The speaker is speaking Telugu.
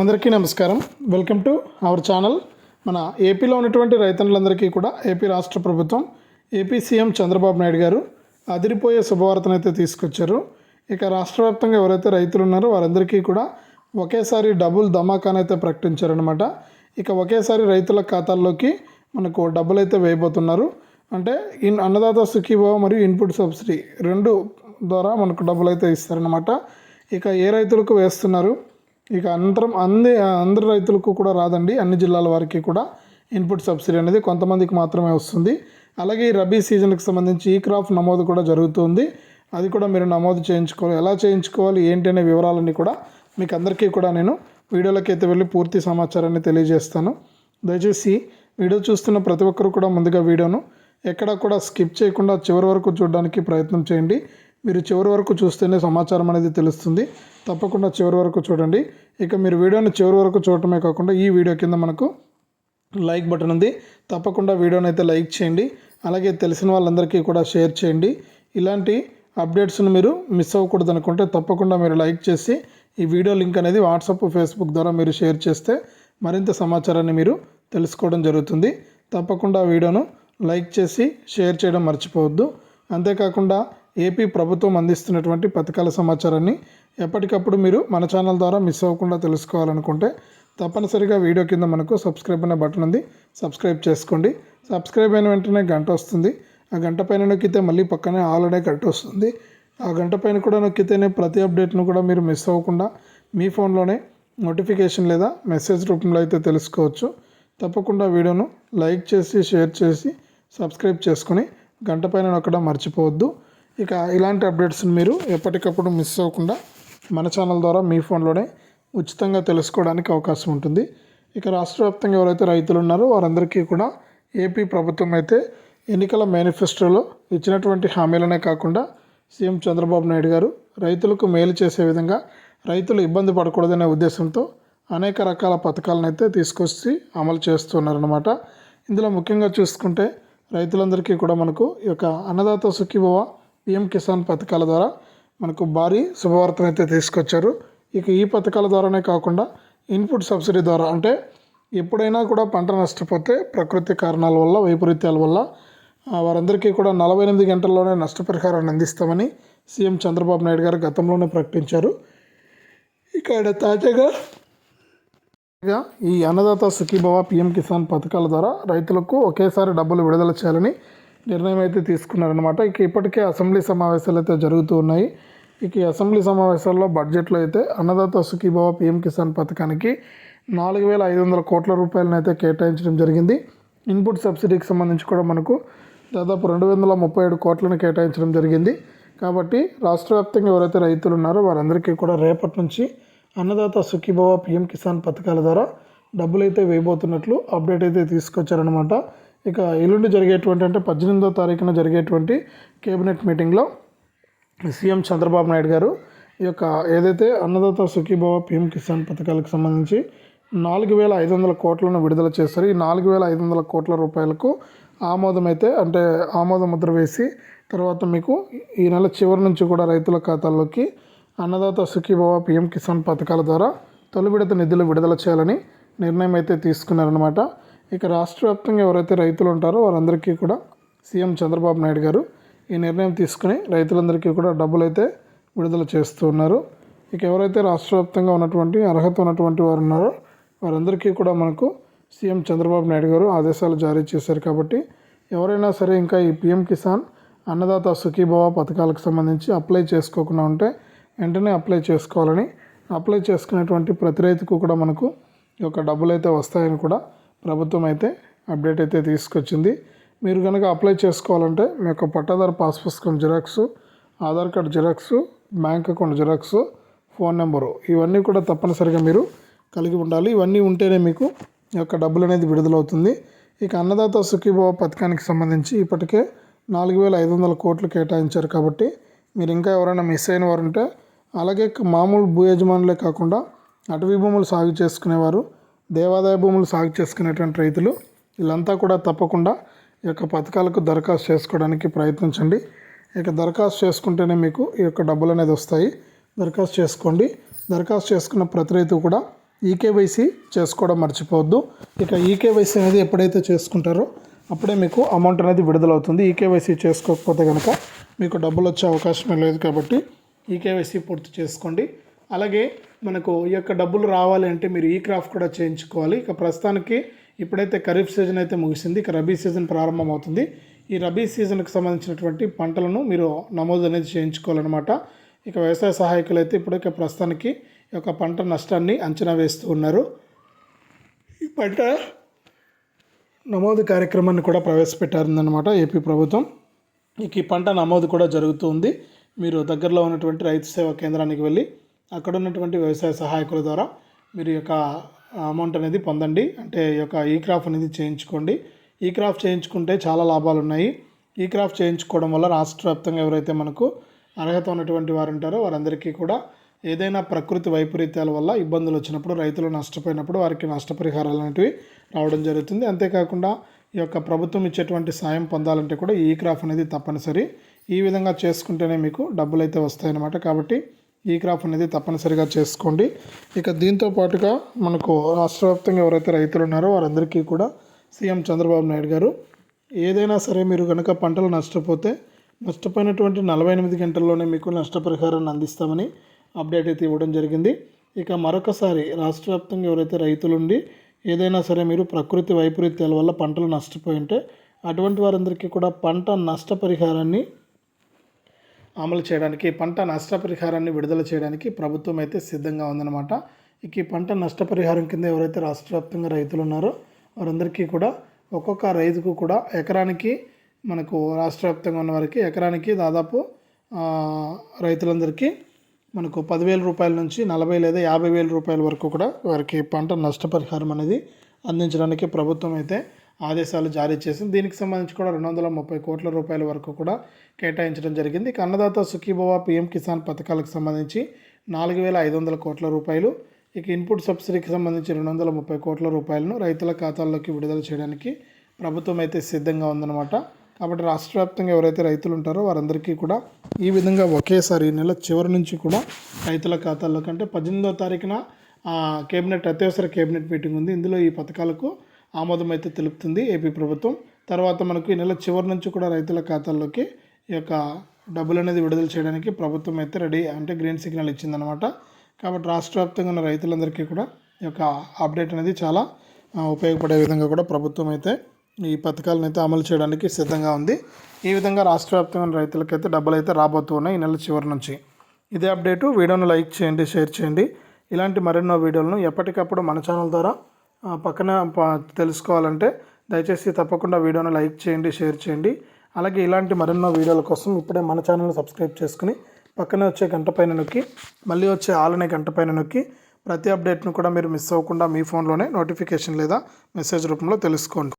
అందరికీ నమస్కారం. వెల్కమ్ టు అవర్ ఛానల్ మన ఏపీలో ఉన్నటువంటి రైతన్నులందరికీ కూడా ఏపీ రాష్ట్ర ప్రభుత్వం ఏపీ సీఎం చంద్రబాబు నాయుడు గారు అదిరిపోయే శుభవార్తనైతే తీసుకొచ్చారు. ఇక రాష్ట్ర వ్యాప్తంగా ఎవరైతే రైతులు ఉన్నారో వారందరికీ కూడా ఒకేసారి డబుల్ ధమాకాన్ అయితే ప్రకటించారనమాట ఇక ఒకేసారి రైతుల ఖాతాల్లోకి మనకు డబ్బులు అయితే వేయబోతున్నారు. అంటే ఇన్ అన్నదాత సుఖీభావ మరియు ఇన్పుట్ సబ్సిడీ రెండు ద్వారా మనకు డబ్బులు అయితే ఇస్తారనమాట ఇక ఏ రైతులకు వేస్తున్నారు? ఇక అంతరం అంది అందరి రైతులకు కూడా రాదండి. అన్ని జిల్లాల వారికి కూడా ఇన్పుట్ సబ్సిడీ అనేది కొంతమందికి మాత్రమే వస్తుంది. అలాగే ఈ రబీ సీజన్కి సంబంధించి ఈ క్రాప్ నమోదు కూడా జరుగుతుంది. అది కూడా మీరు నమోదు చేయించుకోవాలి. ఎలా చేయించుకోవాలి? ఏంటి అనే వివరాలన్నీ కూడా మీకు అందరికీ కూడా నేను వీడియోలోకి అయితే వెళ్ళి పూర్తి సమాచారాన్ని తెలియజేస్తాను. దయచేసి వీడియో చూస్తున్న ప్రతి ఒక్కరు కూడా ముందుగా వీడియోను ఎక్కడా కూడా స్కిప్ చేయకుండా చివరి వరకు చూడడానికి ప్రయత్నం చేయండి. మీరు చివరి వరకు చూస్తేనే సమాచారం అనేది తెలుస్తుంది. తప్పకుండా చివరి వరకు చూడండి. ఇక మీరు వీడియోని చివరి వరకు చూడటమే కాకుండా ఈ వీడియో కింద మనకు లైక్ బటన్ ఉంది. తప్పకుండా వీడియోని అయితే లైక్ చేయండి. అలాగే తెలిసిన వాళ్ళందరికీ కూడా షేర్ చేయండి. ఇలాంటి అప్డేట్స్ను మీరు మిస్ అవ్వకూడదు అనుకుంటే తప్పకుండా మీరు లైక్ చేసి ఈ వీడియో లింక్ అనేది వాట్సాప్ ఫేస్బుక్ ద్వారా మీరు షేర్ చేస్తే మరింత సమాచారాన్ని మీరు తెలుసుకోవడం జరుగుతుంది. తప్పకుండా వీడియోను లైక్ చేసి షేర్ చేయడం మర్చిపోవద్దు. అంతేకాకుండా ఏపీ ప్రభుత్వం అందిస్తున్నటువంటి పథకాల సమాచారాన్ని ఎప్పటికప్పుడు మీరు మన ఛానల్ ద్వారా మిస్ అవ్వకుండా తెలుసుకోవాలనుకుంటే తప్పనిసరిగా వీడియో కింద మనకు సబ్స్క్రైబ్ అనే బటన్ ఉంది. సబ్స్క్రైబ్ చేసుకోండి. సబ్స్క్రైబ్ అయిన వెంటనే గంట వస్తుంది. ఆ గంట పైన నొక్కితే మళ్ళీ పక్కనే ఆల్ అనే గంట వస్తుంది. ఆ గంట పైన కూడా నొక్కితేనే ప్రతి అప్డేట్ను కూడా మీరు మిస్ అవ్వకుండా మీ ఫోన్లోనే నోటిఫికేషన్ లేదా మెసేజ్ రూపంలో అయితే తెలుసుకోవచ్చు. తప్పకుండా వీడియోను లైక్ చేసి షేర్ చేసి సబ్స్క్రైబ్ చేసుకొని గంట పైన నొక్కడం మర్చిపోవద్దు. ఇక ఇలాంటి అప్డేట్స్ని మీరు ఎప్పటికప్పుడు మిస్ అవ్వకుండా మన ఛానల్ ద్వారా మీ ఫోన్లోనే ఉచితంగా తెలుసుకోవడానికి అవకాశం ఉంటుంది. ఇక రాష్ట్ర వ్యాప్తంగా ఎవరైతే రైతులు ఉన్నారో వారందరికీ కూడా ఏపీ ప్రభుత్వం అయితే ఎన్నికల మేనిఫెస్టోలో ఇచ్చినటువంటి హామీలనే కాకుండా సీఎం చంద్రబాబు నాయుడు గారు రైతులకు మేలు చేసే విధంగా రైతులు ఇబ్బంది పడకూడదనే ఉద్దేశంతో అనేక రకాల పథకాలను అయితే తీసుకొచ్చి అమలు చేస్తున్నారన్నమాట. ఇందులో ముఖ్యంగా చూసుకుంటే రైతులందరికీ కూడా మనకు ఈ యొక్క అన్నదాత సుఖీభవ పిఎం కిసాన్ పథకాల ద్వారా మనకు భారీ శుభవార్తను అయితే తీసుకొచ్చారు. ఇక ఈ పథకాల ద్వారానే కాకుండా ఇన్పుట్ సబ్సిడీ ద్వారా అంటే ఎప్పుడైనా కూడా పంట నష్టపోతే ప్రకృతి కారణాల వల్ల వైపరీత్యాల వల్ల వారందరికీ కూడా నలభై ఎనిమిది గంటల్లోనే నష్టపరిహారాన్ని అందిస్తామని సీఎం చంద్రబాబు నాయుడు గారు గతంలోనే ప్రకటించారు. ఇక్కడ తాజాగా ఈ అన్నదాత సుఖీభవ పిఎం కిసాన్ పథకాల ద్వారా రైతులకు ఒకేసారి డబ్బులు విడుదల చేయాలని నిర్ణయం అయితే తీసుకున్నారనమాట ఇక ఇప్పటికే అసెంబ్లీ సమావేశాలు అయితే జరుగుతూ ఉన్నాయి. ఇక అసెంబ్లీ సమావేశాల్లో బడ్జెట్లో అయితే అన్నదాత సుఖీభావ పిఎం కిసాన్ పథకానికి నాలుగు వేల ఐదు వందల కోట్ల రూపాయలను అయితే కేటాయించడం జరిగింది. ఇన్పుట్ సబ్సిడీకి సంబంధించి కూడా మనకు దాదాపు రెండు వందల ముప్పై ఏడు కోట్లను కేటాయించడం జరిగింది. కాబట్టి రాష్ట్ర వ్యాప్తంగా ఎవరైతే రైతులు ఉన్నారో వారందరికీ కూడా రేపటి నుంచి అన్నదాత సుఖీభవ పిఎం కిసాన్ పథకాల ద్వారా డబ్బులు అయితే వేయబోతున్నట్లు అప్డేట్ అయితే తీసుకొచ్చారనమాట ఇక ఎల్లుండి జరిగేటువంటి అంటే పద్దెనిమిదో తారీఖున జరిగేటువంటి కేబినెట్ మీటింగ్లో సీఎం చంద్రబాబు నాయుడు గారు ఈ యొక్క ఏదైతే అన్నదాత సుఖీభావ పిఎం కిసాన్ పథకాలకు సంబంధించి నాలుగు వేల ఐదు వందల కోట్లను విడుదల చేస్తారు ఈ నాలుగు వేల ఐదు వందల కోట్ల రూపాయలకు ఆమోదం అయితే అంటే ఆమోద ముద్ర వేసి తర్వాత మీకు ఈ నెల చివరి నుంచి కూడా రైతుల ఖాతాల్లోకి అన్నదాత సుఖీభావ పిఎం కిసాన్ పథకాల ద్వారా తొలి విడత నిధులు విడుదల చేయాలని నిర్ణయం అయితే తీసుకున్నారనమాట ఇక రాష్ట్ర వ్యాప్తంగా ఎవరైతే రైతులు ఉంటారో వారందరికీ కూడా సీఎం చంద్రబాబు నాయుడు గారు ఈ నిర్ణయం తీసుకుని రైతులందరికీ కూడా డబ్బులు అయితే విడుదల చేస్తూ ఉన్నారు. ఇక ఎవరైతే రాష్ట్ర వ్యాప్తంగా ఉన్నటువంటి అర్హత ఉన్నటువంటి వారు ఉన్నారో వారందరికీ కూడా మనకు సీఎం చంద్రబాబు నాయుడు గారు ఆదేశాలు జారీ చేశారు కాబట్టి ఎవరైనా సరే ఇంకా ఈ పిఎం కిసాన్ అన్నదాత సుఖీభవ పథకాలకు సంబంధించి అప్లై చేసుకోకుండా ఉంటే వెంటనే అప్లై చేసుకోవాలని అప్లై చేసుకునేటువంటి ప్రతి రైతుకు కూడా మనకు ఈ యొక్క డబ్బులు అయితే వస్తాయని కూడా ప్రభుత్వం అయితే అప్డేట్ అయితే తీసుకొచ్చింది. మీరు కనుక అప్లై చేసుకోవాలంటే మీ యొక్క పట్టాదారు పాస్ పుస్తకం Xerox Aadhaar card Xerox bank account Xerox phone number ఇవన్నీ కూడా తప్పనిసరిగా మీరు కలిగి ఉండాలి. ఇవన్నీ ఉంటేనే మీకు ఈ యొక్క డబ్బులు అనేది విడుదలవుతుంది. ఇక అన్నదాత సుఖీభవ పథకానికి సంబంధించి ఇప్పటికే నాలుగు వేల ఐదు వందల కోట్లు కేటాయించారు కాబట్టి మీరు ఇంకా ఎవరైనా మిస్ అయిన వారు ఉంటే అలాగే మామూలు భూ యజమానులే కాకుండా అటవీ భూములు సాగు చేసుకునేవారు. దేవాదాయ భూములు సాగు చేసుకునేటువంటి రైతులు వీళ్ళంతా కూడా తప్పకుండా ఈ యొక్క పథకాలకు దరఖాస్తు చేసుకోవడానికి ప్రయత్నించండి. ఇక దరఖాస్తు చేసుకుంటేనే మీకు ఈ యొక్క డబ్బులు అనేది వస్తాయి. దరఖాస్తు చేసుకోండి. దరఖాస్తు చేసుకున్న ప్రతి రైతు కూడా ఈకేవైసీ చేసుకోవడం మర్చిపోవద్దు. ఇక ఈకేవైసీ అనేది ఎప్పుడైతే చేసుకుంటారో అప్పుడే మీకు అమౌంట్ అనేది విడుదలవుతుంది. ఈకేవైసీ చేసుకోకపోతే కనుక మీకు డబ్బులు వచ్చే అవకాశమే లేదు కాబట్టి ఈకేవైసీ పూర్తి చేసుకోండి. అలాగే మనకు ఈ యొక్క డబ్బులు రావాలి అంటే మీరు ఈ క్రాఫ్ట్ కూడా చేయించుకోవాలి. ఇక ప్రస్తుతానికి ఇప్పుడైతే ఖరీఫ్ సీజన్ అయితే ముగిసింది. ఇక రబీ సీజన్ ప్రారంభమవుతుంది. ఈ రబీ సీజన్కి సంబంధించినటువంటి పంటలను మీరు నమోదు అనేది చేయించుకోవాలన్నమాట. ఇక వ్యవసాయ సహాయకులు అయితే ఇప్పటికే ప్రస్తుతానికి ఈ యొక్క పంట నష్టాన్ని అంచనా వేస్తూ ఉన్నారు. ఈ పంట నమోదు కార్యక్రమాన్ని కూడా ప్రవేశపెట్టారన్నమాట ఏపీ ప్రభుత్వం. ఇక ఈ పంట నమోదు కూడా జరుగుతూ ఉంది. మీరు దగ్గరలో ఉన్నటువంటి రైతు సేవా కేంద్రానికి వెళ్ళి అక్కడ ఉన్నటువంటి వ్యవసాయ సహాయకుల ద్వారా మీరు యొక్క అమౌంట్ అనేది పొందండి. అంటే ఈ యొక్క e ఈ క్రాఫ్ అనేది చేయించుకోండి. E ఈ క్రాఫ్ చేయించుకుంటే చాలా లాభాలు ఉన్నాయి. E ఈ క్రాఫ్ చేయించుకోవడం వల్ల రాష్ట్ర వ్యాప్తంగా ఎవరైతే మనకు అర్హత ఉన్నటువంటి వారు ఉంటారో వారందరికీ కూడా ఏదైనా ప్రకృతి వైపరీత్యాల వల్ల ఇబ్బందులు వచ్చినప్పుడు రైతులు నష్టపోయినప్పుడు వారికి నష్టపరిహారాలు అనేటివి రావడం జరుగుతుంది. అంతేకాకుండా ఈ యొక్క ప్రభుత్వం ఇచ్చేటువంటి సాయం పొందాలంటే కూడా ఈ క్రాఫ్ అనేది తప్పనిసరి. ఈ విధంగా చేసుకుంటేనే మీకు డబ్బులు అయితే వస్తాయన్నమాట. కాబట్టి ఈ క్రాప్ అనేది తప్పనిసరిగా చేసుకోండి. ఇక దీంతో పాటుగా మనకు రాష్ట్రవ్యాప్తంగా ఎవరైతే రైతులు ఉన్నారో వారందరికీ కూడా సీఎం చంద్రబాబు నాయుడు గారు ఏదైనా సరే మీరు కనుక పంటలు నష్టపోతే నష్టపోయినటువంటి నలభై ఎనిమిది గంటల్లోనే మీకు నష్టపరిహారాన్ని అందిస్తామని అప్డేట్ అయితే ఇవ్వడం జరిగింది. ఇక మరొకసారి రాష్ట్ర వ్యాప్తంగా ఎవరైతే రైతులుండి ఏదైనా సరే మీరు ప్రకృతి వైపరీత్యాల వల్ల పంటలు నష్టపోయి ఉంటే అటువంటి వారందరికీ కూడా పంట నష్టపరిహారాన్ని అమలు చేయడానికి పంట నష్టపరిహారాన్ని విడుదల చేయడానికి ప్రభుత్వం అయితే సిద్ధంగా ఉందన్నమాట. ఇక ఈ పంట నష్టపరిహారం కింద ఎవరైతే రాష్ట్ర వ్యాప్తంగా రైతులు ఉన్నారో వారందరికీ కూడా ఒక్కొక్క రైతుకు కూడా ఎకరానికి మనకు రాష్ట్ర వ్యాప్తంగా ఉన్న వారికి ఎకరానికి దాదాపు రైతులందరికీ మనకు పదివేల రూపాయల నుంచి నలభై లేదా యాభై వేల రూపాయల వరకు కూడా వారికి పంట నష్టపరిహారం అనేది అందించడానికి ప్రభుత్వం అయితే ఆదేశాలు జారీ చేసింది. దీనికి సంబంధించి కూడా రెండు వందల ముప్పై కోట్ల రూపాయల వరకు కూడా కేటాయించడం జరిగింది. ఇక అన్నదాత సుఖీభవ పిఎం కిసాన్ పథకాలకు సంబంధించి నాలుగు వేల ఐదు వందల కోట్ల రూపాయలు ఇక ఇన్పుట్ సబ్సిడీకి సంబంధించి రెండు వందల ముప్పై కోట్ల రూపాయలను రైతుల ఖాతాల్లోకి విడుదల చేయడానికి ప్రభుత్వం అయితే సిద్ధంగా ఉందన్నమాట. కాబట్టి రాష్ట్ర వ్యాప్తంగా ఎవరైతే రైతులు ఉంటారో వారందరికీ కూడా ఈ విధంగా ఒకేసారి ఈ నెల చివరి నుంచి కూడా రైతుల ఖాతాల్లో కంటే పద్దెనిమిదో తారీఖున కేబినెట్ అత్యవసర కేబినెట్ మీటింగ్ ఉంది. ఇందులో ఈ పథకాలకు ఆమోదం అయితే తెలుపుతుంది ఏపీ ప్రభుత్వం. తర్వాత మనకు ఈ నెల చివరి నుంచి కూడా రైతుల ఖాతాల్లోకి ఈ యొక్క డబ్బులు అనేది విడుదల చేయడానికి ప్రభుత్వం అయితే రెడీ అంటే గ్రీన్ సిగ్నల్ ఇచ్చిందనమాట కాబట్టి రాష్ట్ర వ్యాప్తంగా ఉన్న రైతులందరికీ కూడా ఈ యొక్క అప్డేట్ అనేది చాలా ఉపయోగపడే విధంగా కూడా ప్రభుత్వం అయితే ఈ పథకాలను అయితే అమలు చేయడానికి సిద్ధంగా ఉంది. ఈ విధంగా రాష్ట్ర వ్యాప్తంగా ఉన్న రైతులకైతే డబ్బులు అయితే రాబోతున్నాయి ఈ నెల చివరి నుంచి. ఇదే అప్డేటు. వీడియోను లైక్ చేయండి షేర్ చేయండి. ఇలాంటి మరెన్నో వీడియోలను ఎప్పటికప్పుడు మన ఛానల్ ద్వారా పక్కన ప- తెలుసుకోవాలంటే దయచేసి తప్పకుండా వీడియోను లైక్ చేయండి షేర్ చేయండి. అలాగే ఇలాంటి మరెన్నో వీడియోల కోసం ఇప్పుడే మన ఛానల్ని సబ్స్క్రైబ్ చేసుకుని పక్కనే వచ్చే గంట పైన నొక్కి మళ్ళీ వచ్చే ఆలనే గంట పైన నొక్కి ప్రతి అప్డేట్ను కూడా మీరు మిస్ అవ్వకుండా మీ ఫోన్లోనే నోటిఫికేషన్ లేదా మెసేజ్ రూపంలో తెలుసుకోండి.